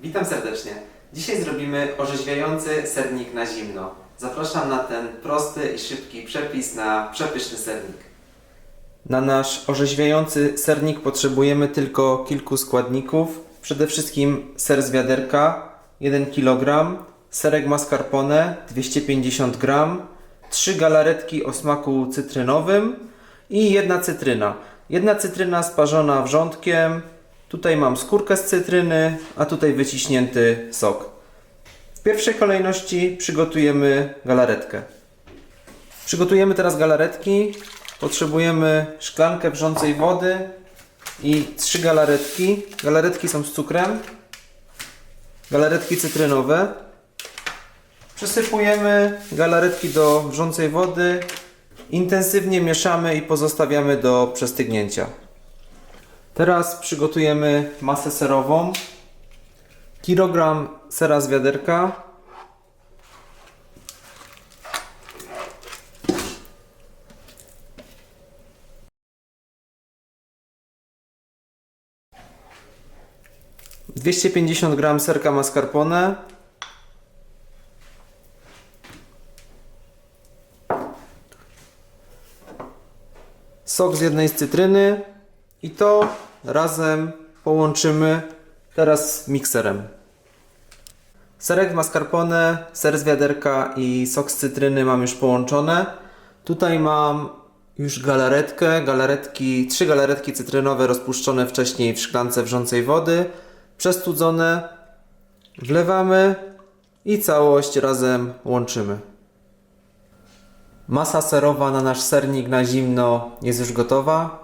Witam serdecznie. Dzisiaj zrobimy orzeźwiający sernik na zimno. Zapraszam na ten prosty i szybki przepis na przepyszny sernik. Na nasz orzeźwiający sernik potrzebujemy tylko kilku składników. Przede wszystkim ser z wiaderka 1 kg, serek mascarpone 250 g, 3 galaretki o smaku cytrynowym i jedna cytryna. Jedna cytryna sparzona wrzątkiem. Tutaj mam skórkę z cytryny, a tutaj wyciśnięty sok. W pierwszej kolejności przygotujemy galaretkę. Przygotujemy teraz galaretki. Potrzebujemy szklankę wrzącej wody i trzy galaretki. Galaretki są z cukrem. Galaretki cytrynowe. Przesypujemy galaretki do wrzącej wody. Intensywnie mieszamy i pozostawiamy do przestygnięcia. Teraz przygotujemy masę serową. Kilogram sera z wiaderka. Dwieście pięćdziesiąt gram serka mascarpone. Sok z jednej z cytryny i to razem połączymy teraz mikserem. Serek mascarpone, ser z wiaderka i sok z cytryny mam już połączone. Tutaj mam już galaretkę, galaretki, trzy galaretki cytrynowe rozpuszczone wcześniej w szklance wrzącej wody, przestudzone. Wlewamy i całość razem łączymy. Masa serowa na nasz sernik na zimno jest już gotowa.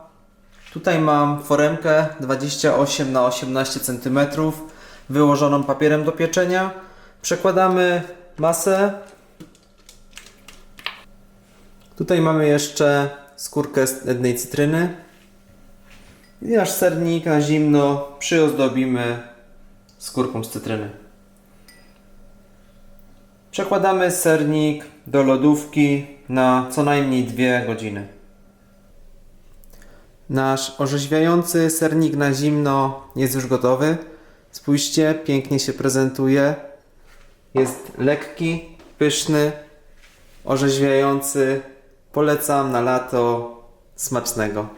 Tutaj mam foremkę 28 na 18 cm wyłożoną papierem do pieczenia. Przekładamy masę. Tutaj mamy jeszcze skórkę z jednej cytryny. I nasz sernik na zimno przyozdobimy skórką z cytryny. Przekładamy sernik do lodówki na co najmniej 2 godziny. Nasz orzeźwiający sernik na zimno jest już gotowy. Spójrzcie, pięknie się prezentuje. Jest lekki, pyszny, orzeźwiający. Polecam na lato. Smacznego.